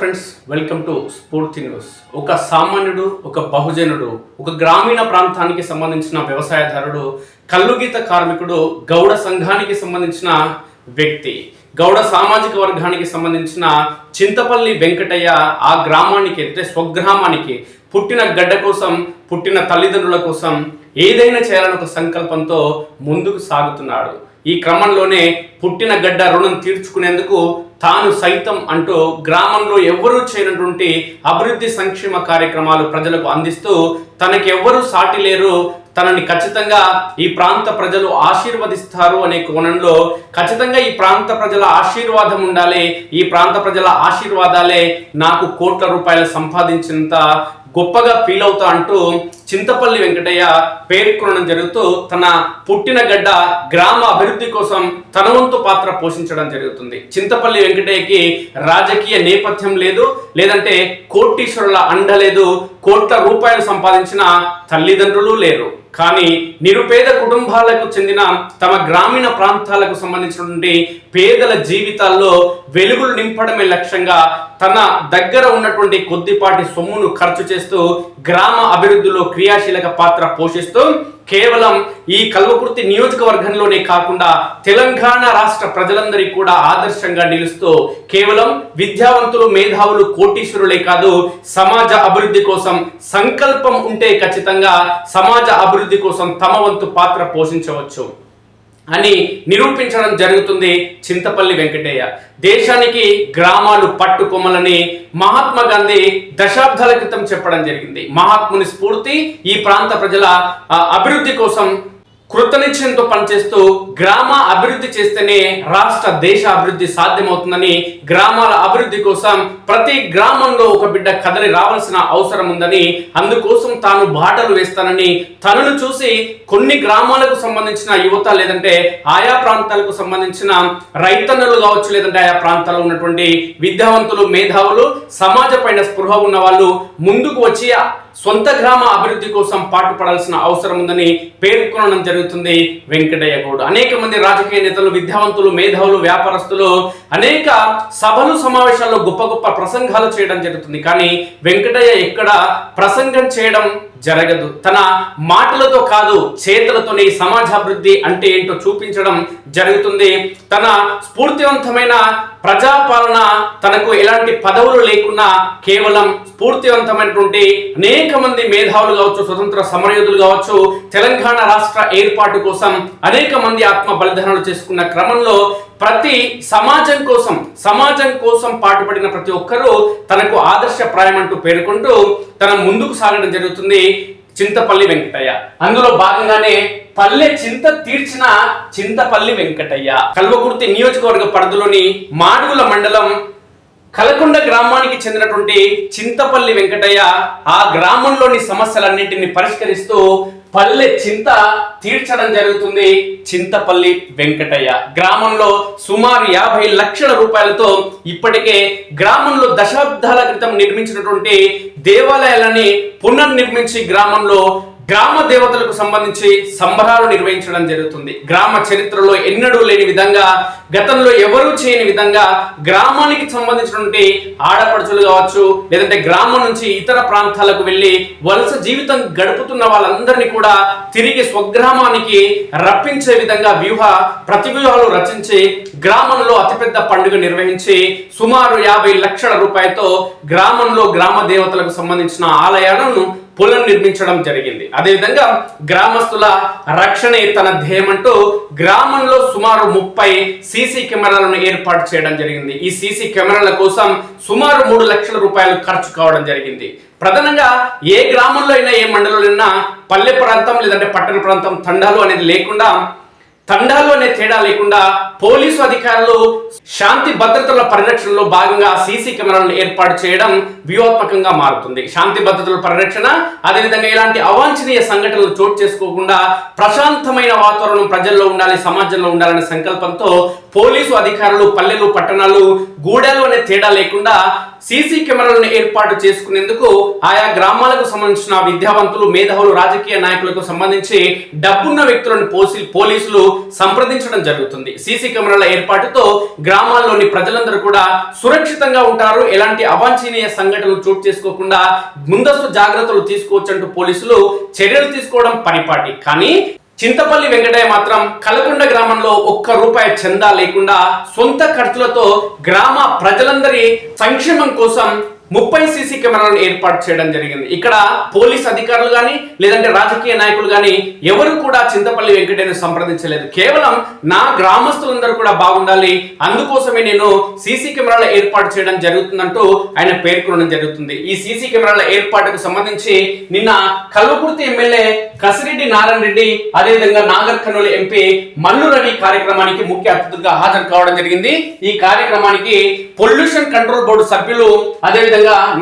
Friends welcome to Spoorthi news. ఒక సామాన్యుడు ఒక బహుజనుడు ఒక గ్రామీణ ప్రాంతానికి సంబంధించిన వ్యవసాయదారుడు కల్లుగీత కార్మికుడు గౌడ సంఘానికి సంబంధించిన వ్యక్తి గౌడ సామాజిక వర్గానికి సంబంధించిన చింతపల్లి వెంకటయ్య ఆ గ్రామానికి అంటే స్వగ్రామానికి పుట్టిన గడ్డ కోసం పుట్టిన తల్లిదండ్రుల కోసం ఏదైనా చేయాలని ఒక సంకల్పంతో ముందుకు సాగుతున్నాడు. ఈ క్రమంలోనే పుట్టిన గడ్డ రుణం తీర్చుకునేందుకు తాను సైతం అంటూ గ్రామంలో ఎవ్వరూ చేయనటువంటి అభివృద్ధి సంక్షేమ కార్యక్రమాలు ప్రజలకు అందిస్తూ తనకి ఎవ్వరూ సాటి లేరు. తనని ఖచ్చితంగా ఈ ప్రాంత ప్రజలు ఆశీర్వదిస్తారు అనే కోణంలో ఖచ్చితంగా ఈ ప్రాంత ప్రజల ఆశీర్వాదం ఉండాలి. ఈ ప్రాంత ప్రజల ఆశీర్వాదాలే నాకు కోట్ల రూపాయలు సంపాదించినంత గొప్పగా ఫీల్ అవుతా అంటూ చింతపల్లి వెంకటయ్య పేర్కొనడం జరుగుతూ తన పుట్టిన గడ్డ గ్రామ అభివృద్ధి కోసం తన వంతు పాత్ర పోషించడం జరుగుతుంది. చింతపల్లి వెంకటయ్యకి రాజకీయ నేపథ్యం లేదు లేదంటే కోటీశ్వరుల అండ లేదు కోట్ల రూపాయలు సంపాదించిన తల్లిదండ్రులు లేరు. కానీ నిరుపేద కుటుంబాలకు చెందిన తమ గ్రామీణ ప్రాంతాలకు సంబంధించినటువంటి పేదల జీవితాల్లో వెలుగులు నింపడమే లక్ష్యంగా తన దగ్గర ఉన్నటువంటి కొద్దిపాటి సొమ్మును ఖర్చు చేస్తూ గ్రామ అభివృద్ధిలో క్రియాశీలక పాత్ర పోషిస్తూ కేవలం ఈ కల్వకుర్తి నియోజకవర్గంలోనే కాకుండా తెలంగాణ రాష్ట్ర ప్రజలందరికీ కూడా ఆదర్శంగా నిలుస్తూ కేవలం విద్యావంతులు మేధావులు కోటీశ్వరులే కాదు సమాజ అభివృద్ధి కోసం సంకల్పం ఉంటే ఖచ్చితంగా సమాజ అభివృద్ధి కోసం తమ వంతు పాత్ర పోషించవచ్చు. అని నిరూపించడం జరుగుతుంది చింతపల్లి వెంకటయ్య. దేశానికి గ్రామాలు పట్టుకొమ్మలని మహాత్మా గాంధీ దశాబ్దాల క్రితం చెప్పడం జరిగింది. మహాత్ముని స్ఫూర్తి ఈ ప్రాంత ప్రజల అభివృద్ధి కోసం కృతనిశ్చయంతో పనిచేస్తూ గ్రామ అభివృద్ధి చేస్తేనే రాష్ట్ర దేశ అభివృద్ధి సాధ్యమవుతుందని గ్రామాల అభివృద్ధి కోసం ప్రతి గ్రామంలో ఒక బిడ్డ కదలి రావాల్సిన అవసరం ఉందని అందుకోసం తాను బాటలు వేస్తానని తనను చూసి కొన్ని గ్రామాలకు సంబంధించిన యువత లేదంటే ఆయా ప్రాంతాలకు సంబంధించిన రైతన్నలు కావచ్చు లేదంటే ఆయా ప్రాంతాల్లో ఉన్నటువంటి విద్యావంతులు మేధావులు సమాజ పైన స్పృహ ఉన్న వాళ్ళు ముందుకు వచ్చి సొంత గ్రామ అభివృద్ధి కోసం పాటుపడాల్సిన అవసరం ఉందని పేర్కొనడం జరుగుతుంది వెంకటయ్య గౌడ్. అనేక మంది రాజకీయ నేతలు విద్యావంతులు మేధావులు వ్యాపారస్తులు అనేక సభలు సమావేశాల్లో గొప్ప గొప్ప ప్రసంగాలు చేయడం జరుగుతుంది. కానీ వెంకటయ్య ఎక్కడ ప్రసంగం చేయడం జరగదు. తన మాటలతో కాదు చేతులతోనే సమాజాభివృద్ధి అంటే ఏంటో చూపించడం జరుగుతుంది. తన స్ఫూర్తివంతమైన ప్రజాపాలన తనకు ఎలాంటి పదవులు లేకున్నా కేవలం స్ఫూర్తివంతమైనటువంటి అనేక మంది మేధావులు కావచ్చు స్వతంత్ర సమరయోధులు కావచ్చు తెలంగాణ రాష్ట్ర ఏర్పాటు కోసం అనేక మంది ఆత్మ బలిదానాలు చేసుకున్న క్రమంలో ప్రతి సమాజం కోసం సమాజం కోసం పాటుపడిన ప్రతి ఒక్కరూ తనకు ఆదర్శప్రాయం అంటూ పేర్కొంటూ తన ముందుకు సాగడం జరుగుతుంది. చింతపల్లి వెంకటయ్య. అందులో భాగంగానే పల్లె చింత తీర్చిన చింతపల్లి వెంకటయ్య. కల్వకుర్తి నియోజకవర్గ పరిధిలోని మాడుగుల మండలం కలకొండ గ్రామానికి చెందినటువంటి చింతపల్లి వెంకటయ్య ఆ గ్రామంలోని సమస్యలన్నింటినీ పరిష్కరిస్తూ పల్లె చింత తీర్చడం జరుగుతుంది చింతపల్లి వెంకటయ్య. గ్రామంలో సుమారు యాభై లక్షల రూపాయలతో ఇప్పటికే గ్రామంలో దశాబ్దాల క్రితం నిర్మించినటువంటి దేవాలయాలని పునర్నిర్మించి గ్రామంలో గ్రామ దేవతలకు సంబంధించి సంబరాలు నిర్వహించడం జరుగుతుంది. గ్రామ చరిత్రలో ఎన్నడూ లేని విధంగా గతంలో ఎవరూ చేయని విధంగా గ్రామానికి సంబంధించినటువంటి ఆడపడుచులు కావచ్చు లేదంటే గ్రామం నుంచి ఇతర ప్రాంతాలకు వెళ్ళి వలస జీవితం గడుపుతున్న వాళ్ళందరినీ కూడా తిరిగి స్వగ్రామానికి రప్పించే విధంగా వ్యూహ ప్రతివ్యూహాలు రచించి గ్రామంలో అతిపెద్ద పండుగ నిర్వహించి సుమారు యాభై లక్షల రూపాయలతో గ్రామంలో గ్రామ దేవతలకు సంబంధించిన ఆలయాలను పునర్నిర్మించడం జరిగింది. అదేవిధంగా గ్రామస్తుల రక్షణే తన ధ్యేయమంటూ గ్రామంలో సుమారు ముప్పై సీసీ కెమెరాలను ఏర్పాటు చేయడం జరిగింది. ఈ సీసీ కెమెరాల కోసం సుమారు మూడు లక్షల రూపాయలు ఖర్చు కావడం జరిగింది. ప్రధానంగా ఏ గ్రామంలో అయినా ఏ మండలంలో అయినా పల్లె ప్రాంతం లేదంటే పట్టణ ప్రాంతం తండాలు అనేది లేకుండా తండాలు అనే తేడా లేకుండా పోలీసు అధికారులు శాంతి భద్రతల పరిరక్షణలో భాగంగా సీసీ కెమెరాలను ఏర్పాటు చేయడం వ్యూహాత్మకంగా మారుతుంది. శాంతి భద్రతల పరిరక్షణ అదేవిధంగా ఇలాంటి అవాంఛనీయ సంఘటనలు చోటు చేసుకోకుండా ప్రశాంతమైన వాతావరణం ప్రజల్లో ఉండాలి సమాజంలో ఉండాలనే సంకల్పంతో పోలీసు అధికారులు పల్లెలు పట్టణాలు గూడెలు అనే తేడా లేకుండా సీసీ కెమెరాలను ఏర్పాటు చేసుకునేందుకు ఆయా గ్రామాలకు సంబంధించిన విద్యావంతులు మేధావులు రాజకీయ నాయకులకు సంబంధించి డబ్బున్న వ్యక్తులను పోసి పోలీసులు సంప్రదించడం జరుగుతుంది. సీసీ కెమెరాల ఏర్పాటుతో గ్రామాల్లోని ప్రజలందరూ కూడా సురక్షితంగా ఉంటారు. ఎలాంటి అవాంఛనీయ సంఘటనలు చోటు చేసుకోకుండా ముందస్తు జాగ్రత్తలు తీసుకోవచ్చంటూ పోలీసులు చర్యలు తీసుకోవడం పరిపాటి. కానీ చింతపల్లి వెంకటయ్య మాత్రం కలకొండ గ్రామంలో ఒక్క రూపాయి చందా లేకుండా సొంత ఖర్చులతో గ్రామ ప్రజలందరి సంక్షేమం కోసం ముప్పై సీసీ కెమెరాలను ఏర్పాటు చేయడం జరిగింది. ఇక్కడ పోలీస్ అధికారులు కానీ లేదంటే రాజకీయ నాయకులు కానీ ఎవరు కూడా చింతపల్లి వెంకటయ్యను సంప్రదించలేదు. కేవలం నా గ్రామస్తులందరూ కూడా బాగుండాలి. అందుకోసమే నేను సీసీ కెమెరాల ఏర్పాటు చేయడం జరుగుతుందంటూ ఆయన పేర్కొనడం జరుగుతుంది. ఈ సీసీ కెమెరాల ఏర్పాటుకు సంబంధించి నిన్న కల్వకుర్తి ఎమ్మెల్యే కసిరెడ్డి నారాయణ రెడ్డి అదేవిధంగా నాగర్ కర్నూలు ఎంపీ మల్లు రవి కార్యక్రమానికి ముఖ్య అతిథులుగా హాజరు కావడం జరిగింది. ఈ కార్యక్రమానికి పొల్యూషన్ కంట్రోల్ బోర్డు సభ్యులు అదేవిధంగా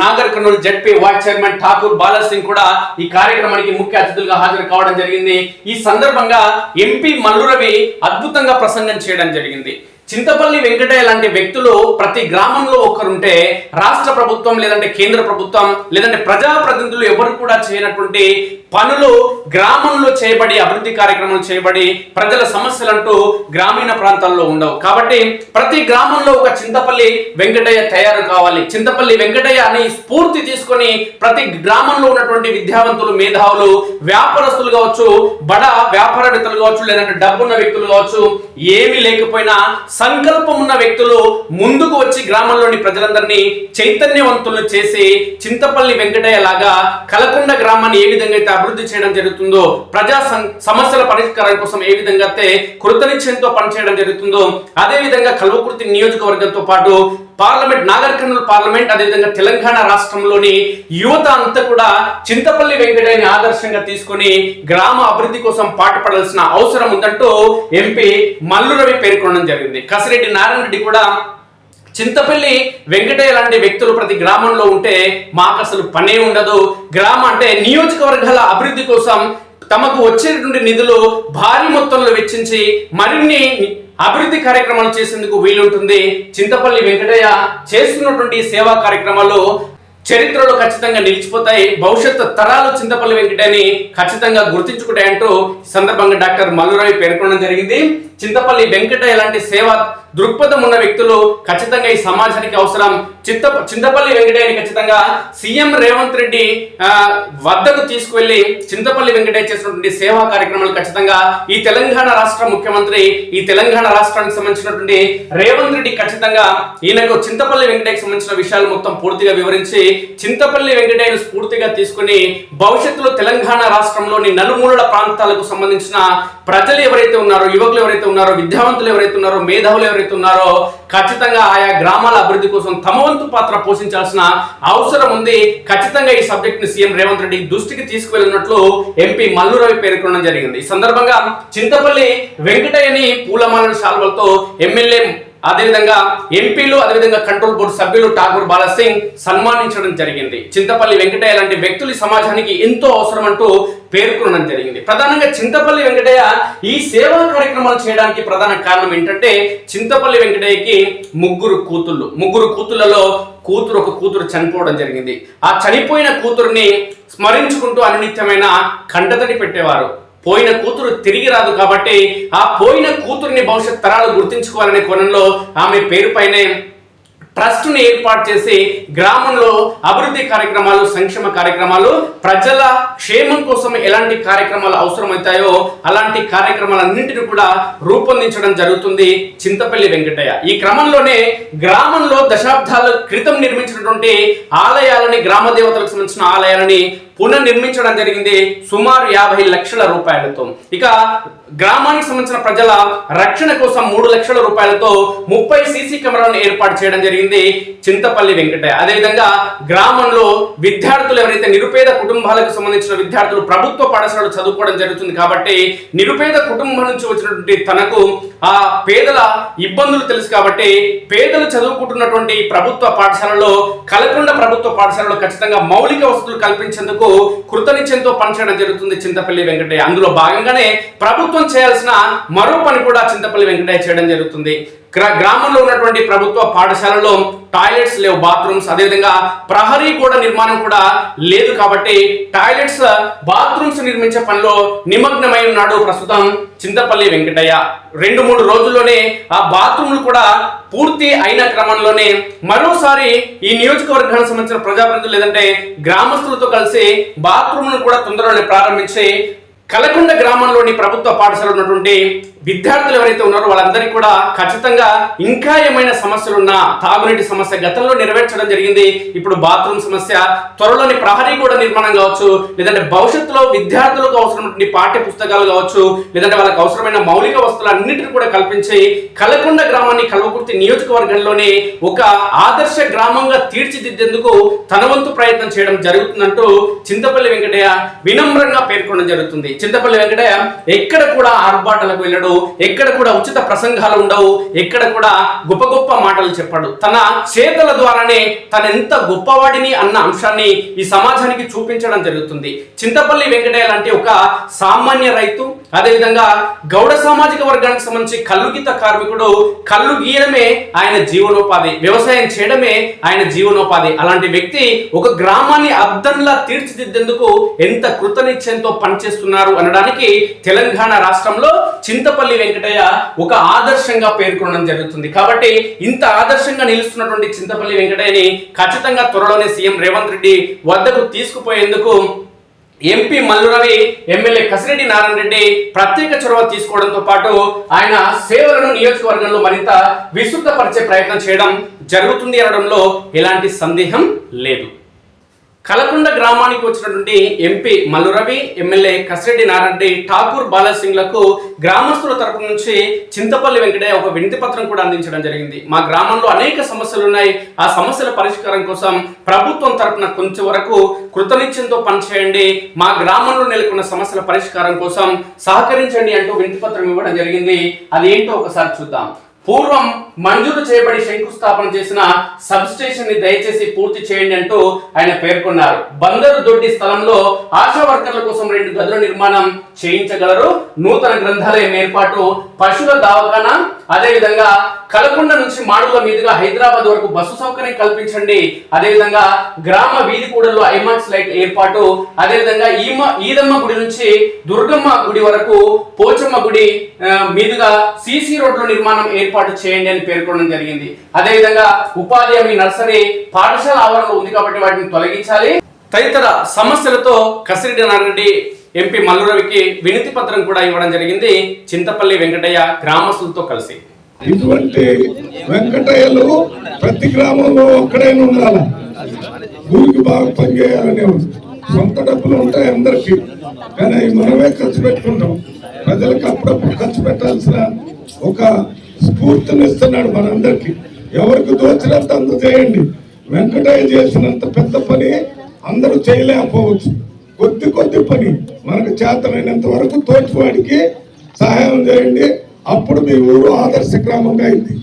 Nagar Kurnool ZP vice chairman Thakur Bala Singh కూడా ఈ కార్యక్రమానికి ముఖ్య అతిథులుగా హాజరు కావడం జరిగింది. ఈ సందర్భంగా ఎంపీ మల్లు రవి అద్భుతంగా ప్రసంగం చేయడం జరిగింది. చింతపల్లి వెంకటయ్య లాంటి వ్యక్తులు ప్రతి గ్రామంలో ఒకరుంటే రాష్ట్ర ప్రభుత్వం లేదంటే కేంద్ర ప్రభుత్వం లేదంటే ప్రజాప్రతినిధులు ఎవరు కూడా చేయనటువంటి పనులు గ్రామంలో చేయబడి అభివృద్ధి కార్యక్రమాలు చేయబడి ప్రజల సమస్యలంటూ గ్రామీణ ప్రాంతాల్లో ఉండవు. కాబట్టి ప్రతి గ్రామంలో ఒక చింతపల్లి వెంకటయ్య తయారు కావాలి. చింతపల్లి వెంకటయ్య అని స్ఫూర్తి తీసుకొని ప్రతి గ్రామంలో ఉన్నటువంటి విద్యావంతులు మేధావులు వ్యాపారస్తులు కావచ్చు బడ వ్యాపారవేత్తలు కావచ్చు లేదంటే డబ్బున్న వ్యక్తులు కావచ్చు ఏమీ లేకపోయినా సంకల్పం ఉన్న వ్యక్తులు ముందుకు వచ్చి గ్రామంలోని ప్రజలందరినీ చైతన్యవంతులు చేసి చింతపల్లి వెంకటయ్య లాగా కలకొండ గ్రామాన్ని ఏ విధంగా అయితే అభివృద్ధి చేయడం జరుగుతుందో ప్రజా సం- సమస్యల పరిష్కారం కోసం ఏ విధంగా అయితే కృతనిశ్చయంతో పనిచేయడం జరుగుతుందో అదే విధంగా కల్వకుర్తి నియోజకవర్గంతో పాటు పార్లమెంట్ నాగర్ కర్నూలు పార్లమెంట్ అదేవిధంగా తెలంగాణ రాష్ట్రంలోని యువత అంతా కూడా చింతపల్లి వెంకటయ్యని ఆదర్శంగా తీసుకొని గ్రామ అభివృద్ధి కోసం పాటుపడాల్సిన అవసరం ఉందంటూ ఎంపీ మల్లు రవి పేర్కొనడం జరిగింది. కసిరెడ్డి నారాయణ రెడ్డి కూడా చింతపల్లి వెంకటయ్య లాంటి వ్యక్తులు ప్రతి గ్రామంలో ఉంటే మాకు అసలు పనే ఉండదు. గ్రామం అంటే నియోజకవర్గాల అభివృద్ధి కోసం తమకు వచ్చేటువంటి నిధులు భారీ మొత్తంలో వెచ్చించి మరిన్ని అభివృద్ధి కార్యక్రమాలు చేసేందుకు వీలుంటుంది. చింతపల్లి వెంకటయ్య చేస్తున్నటువంటి సేవా కార్యక్రమాలు చరిత్రలో ఖచ్చితంగా నిలిచిపోతాయి. భవిష్యత్తు తరాలు చింతపల్లి వెంకటని ఖచ్చితంగా గుర్తించుకుంటాయంటూ సందర్భంగా డాక్టర్ మల్లురావి పేర్కొనడం జరిగింది. చింతపల్లి వెంకటయ్య లాంటి సేవ దృక్పథం ఉన్న వ్యక్తులు ఖచ్చితంగా ఈ సమాజానికి అవసరం. చిత్త చింతపల్లి వెంకటయ్యని ఖచ్చితంగా సీఎం రేవంత్ రెడ్డి వద్దకు తీసుకువెళ్ళి చింతపల్లి వెంకటయ్య చేసినటువంటి సేవా కార్యక్రమాలు ఖచ్చితంగా ఈ తెలంగాణ రాష్ట్ర ముఖ్యమంత్రి ఈ తెలంగాణ రాష్ట్రానికి సంబంధించినటువంటి రేవంత్ రెడ్డి ఖచ్చితంగా ఈయనకు చింతపల్లి వెంకటయ్యకి సంబంధించిన విషయాలు మొత్తం పూర్తిగా వివరించి చింతపల్లి వెంకటయ్యను స్ఫూర్తిగా తీసుకుని భవిష్యత్తులో తెలంగాణ రాష్ట్రంలోని నలుమూలల ప్రాంతాలకు సంబంధించిన ప్రజలు ఎవరైతే ఉన్నారో యువకులు ఎవరైతే ఉన్నారో విద్యావంతులు ఎవరైతే ఉన్నారో మేధావులు ఎవరైతే ఉన్నారో ఖచ్చితంగా ఆయా గ్రామాల అభివృద్ధి కోసం తమ వంతు పాత్ర పోషించాల్సిన అవసరం ఉంది. ఖచ్చితంగా ఈ సబ్జెక్ట్ని సీఎం రేవంత్ రెడ్డి దృష్టికి తీసుకువెళ్ళినట్లు ఎంపీ మల్లు రవి పేర్కొనడం జరిగింది. ఈ సందర్భంగా చింతపల్లి వెంకటయ్యని పూలమాల శాల్వలతో ఎమ్మెల్యే అదేవిధంగా ఎంపీలు అదేవిధంగా కంట్రోల్ బోర్డు సభ్యులు ఠాకూర్ బాలసింగ్ సన్మానించడం జరిగింది. చింతపల్లి వెంకటయ్య లాంటి వ్యక్తులు సమాజానికి ఎంతో అవసరం అంటూ పేర్కొనడం జరిగింది. ప్రధానంగా చింతపల్లి వెంకటయ్య ఈ సేవా కార్యక్రమాలు చేయడానికి ప్రధాన కారణం ఏంటంటే చింతపల్లి వెంకటయ్యకి ముగ్గురు కూతుళ్ళు. ముగ్గురు కూతుళ్ళలో కూతురు ఒక కూతురు చనిపోవడం జరిగింది. ఆ చనిపోయిన కూతురుని స్మరించుకుంటూ అనునిత్యమైన కంటతడి పెట్టేవారు. పోయిన కూతురు తిరిగి రాదు కాబట్టి ఆ పోయిన కూతురిని భవిష్యత్ తరాలు గుర్తించుకోవాలనే కోణంలో ఆమె పేరుపైనే ట్రస్ట్ని ఏర్పాటు చేసి గ్రామంలో అభివృద్ధి కార్యక్రమాలు సంక్షేమ కార్యక్రమాలు ప్రజల క్షేమం కోసం ఎలాంటి కార్యక్రమాలు అవసరమవుతాయో అలాంటి కార్యక్రమాలన్నింటినీ కూడా రూపొందించడం జరుగుతుంది చింతపల్లి వెంకటయ్య. ఈ క్రమంలోనే గ్రామంలో దశాబ్దాల క్రితం నిర్మించినటువంటి ఆలయాలని గ్రామ దేవతలకు సంబంధించిన ఆలయాలని పునర్నిర్మించడం జరిగింది సుమారు యాభై లక్షల రూపాయలతో. ఇక గ్రామానికి సంబంధించిన ప్రజల రక్షణ కోసం మూడు లక్షల రూపాయలతో ముప్పై సీసీ కెమెరాలను ఏర్పాటు చేయడం జరిగింది చింతపల్లి వెంకటయ్య. అదేవిధంగా గ్రామంలో విద్యార్థులు ఎవరైతే నిరుపేద కుటుంబాలకు సంబంధించిన విద్యార్థులు ప్రభుత్వ పాఠశాలలో చదువుకోవడం జరుగుతుంది కాబట్టి నిరుపేద కుటుంబం నుంచి వచ్చినటువంటి తనకు ఆ పేదల ఇబ్బందులు తెలుసు కాబట్టి పేదలు చదువుకుంటున్నటువంటి ప్రభుత్వ పాఠశాలలో కలకుండా ప్రభుత్వ పాఠశాలలో ఖచ్చితంగా మౌలిక వసతులు కల్పించేందుకు కృతనిత్యంతో పనిచేయడం జరుగుతుంది చింతపల్లి వెంకటయ్య. అందులో భాగంగానే ప్రభుత్వం చేయాల్సిన మరో పని కూడా చింతపల్లి వెంకటయ్య చేయడం జరుగుతుంది. గ్రామంలో ఉన్నటువంటి ప్రభుత్వ పాఠశాలలో టాయిలెట్స్ లేవు బాత్రూమ్స్. అదేవిధంగా ప్రహరీ కూడా నిర్మాణం కూడా లేదు కాబట్టి టాయిలెట్స్ బాత్రూమ్స్ నిర్మించే పనిలో నిమగ్నమై ఉన్నాడు ప్రస్తుతం చింతపల్లి వెంకటయ్య. రెండు మూడు రోజుల్లోనే ఆ బాత్రూమ్లు కూడా పూర్తి అయిన క్రమంలోనే మరోసారి ఈ నియోజకవర్గానికి సంబంధించిన ప్రజాప్రతినిధులు లేదంటే గ్రామస్తులతో కలిసి బాత్రూమ్ను కూడా తొందరలోనే ప్రారంభించి కలకొండ గ్రామంలోని ప్రభుత్వ పాఠశాల ఉన్నటువంటి విద్యార్థులు ఎవరైతే ఉన్నారో వాళ్ళందరికీ కూడా ఖచ్చితంగా ఇంకా ఏమైనా సమస్యలు ఉన్నా తాగునీటి సమస్య గతంలో నెరవేర్చడం జరిగింది. ఇప్పుడు బాత్రూమ్ సమస్య త్వరలోని ప్రహరీ కూడా నిర్మాణం కావచ్చు లేదంటే భవిష్యత్తులో విద్యార్థులకు అవసరమైనటువంటి పాఠ్య పుస్తకాలు కావచ్చు లేదంటే వాళ్ళకి అవసరమైన మౌలిక వస్తువులు అన్నింటిని కూడా కల్పించి కలకొండ గ్రామాన్ని కల్వకుర్తి నియోజకవర్గంలోనే ఒక ఆదర్శ గ్రామంగా తీర్చిదిద్దేందుకు తన వంతు ప్రయత్నం చేయడం జరుగుతుందంటూ చింతపల్లి వెంకటయ్య వినమ్రంగా పేర్కొనడం జరుగుతుంది. చింతపల్లి వెంకటయ్య ఎక్కడ కూడా ఆర్భాటాలకు వెళ్ళడు. ఎక్కడ కూడా ఉచిత ప్రసంగాలు ఉండవు. ఎక్కడ కూడా గొప్ప గొప్ప మాటలు చెప్పాడు. తన చేతల ద్వారానే తన ఎంత గొప్పవాడిని అన్న అంశాన్ని ఈ సమాజానికి చూపించడం జరుగుతుంది. చింతపల్లి వెంకటయ్య లాంటి ఒక సామాన్య రైతు అదేవిధంగా గౌడ సామాజిక వర్గానికి సంబంధించి కల్లుగీత కార్మికుడు కళ్ళు గీయడమే ఆయన జీవనోపాధి వ్యవసాయం చేయడమే ఆయన జీవనోపాధి. అలాంటి వ్యక్తి ఒక గ్రామాన్ని అద్దంలా తీర్చిదిద్దేందుకు ఎంత కృతనిశ్చయంతో పనిచేస్తున్నారు అనడానికి తెలంగాణ రాష్ట్రంలో చింతపల్లి వెంకటయ్య ఒక ఆదర్శంగా పేర్కొనడం జరుగుతుంది. కాబట్టి ఇంత ఆదర్శంగా నిలుస్తున్నటువంటి చింతపల్లి వెంకటయ్యని ఖచ్చితంగా త్వరలోనే సీఎం రేవంత్ రెడ్డి వద్దకు తీసుకుపోయేందుకు ఎంపీ మల్లురవి ఎమ్మెల్యే కసిరెడ్డి నారాయణ రెడ్డి ప్రత్యేక చొరవ తీసుకోవడంతో పాటు ఆయన సేవలను నియోజకవర్గంలో మరింత విస్తృతపరిచే ప్రయత్నం చేయడం జరుగుతుంది అనడంలో ఎలాంటి సందేహం లేదు. కలకొండ గ్రామానికి వచ్చినటువంటి ఎంపీ మల్లురవి ఎమ్మెల్యే కసిరెడ్డి నారాయణ ఠాకూర్ బాలసింగ్లకు గ్రామస్తుల తరపు నుంచి చింతపల్లి వెంకటయ్య ఒక వినతి పత్రం కూడా అందించడం జరిగింది. మా గ్రామంలో అనేక సమస్యలు ఉన్నాయి. ఆ సమస్యల పరిష్కారం కోసం ప్రభుత్వం తరపున కొంచెం వరకు కృతనిత్యంతో పనిచేయండి. మా గ్రామంలో నెలకొన్న సమస్యల పరిష్కారం కోసం సహకరించండి అంటూ వినతి పత్రం ఇవ్వడం జరిగింది. అది ఏంటో ఒకసారి చూద్దాం. పూర్వం మంజూరు చేయబడి శంకుస్థాపన చేసిన సబ్ స్టేషన్ని దయచేసి పూర్తి చేయండి అంటూ ఆయన పేర్కొన్నారు. బందరు దొడ్డి స్థలంలో ఆశా వర్కర్ల కోసం రెండు గదుల నిర్మాణం చేయించగలరు. నూతన గ్రంథాలయం ఏర్పాటు పశువుల దవాఖానా అదేవిధంగా కలకొండ నుంచి మాడుగుల మీదుగా హైదరాబాద్ వరకు బస్సు సౌకర్యం కల్పించండి. అదేవిధంగా గ్రామ వీధి కూడల్లో ఐమాక్స్ లైట్ ఏర్పాటు అదేవిధంగా ఈమ ఈదమ్మ గుడి నుంచి దుర్గమ్మ గుడి వరకు పోచమ్మ గుడి మీదుగా సిసి రోడ్ల నిర్మాణం ఏర్పాటు ఏర్పాటు చేయండి అని పేర్కొనడం జరిగింది. అదేవిధంగా ఉపాధి హామీ నర్సరీ పాఠశాల ఆవరణలో ఉంది కాబట్టి వాటిని తొలగించాలి. తదితర సమస్యలతో కసిరెడ్డి నారెడ్డి ఎంపీ మల్లురవికి వినతి పత్రం కూడా ఇవ్వడం జరిగింది. చింతపల్లి వెంకటయ్య గ్రామస్తులతో కలిసి. ఇటువంటి వెంకటయ్యలు ప్రతి గ్రామంలో ఒక్కడైనా ఉండాలి. ఊరికి బాగా పనిచేయాలనే సొంత డబ్బులు ఉంటాయి అందరికి. కానీ మనమే ఖర్చు పెట్టుకుంటాం. ప్రజలకు అప్పుడప్పుడు ఖర్చు పెట్టాల్సిన ఒక స్ఫూర్తిని ఇస్తున్నాడు మనందరికి. ఎవరికి దోచినంత అందజేయండి చేయండి. వెంకటయ్య చేసినంత పెద్ద పని అందరూ చేయలేకపోవచ్చు. కొద్ది కొద్ది పని మనకు చేతనైనంత వరకు తోటివాడికి సహాయం చేయండి. అప్పుడు మీ ఊరు ఆదర్శ గ్రామంగా అయింది.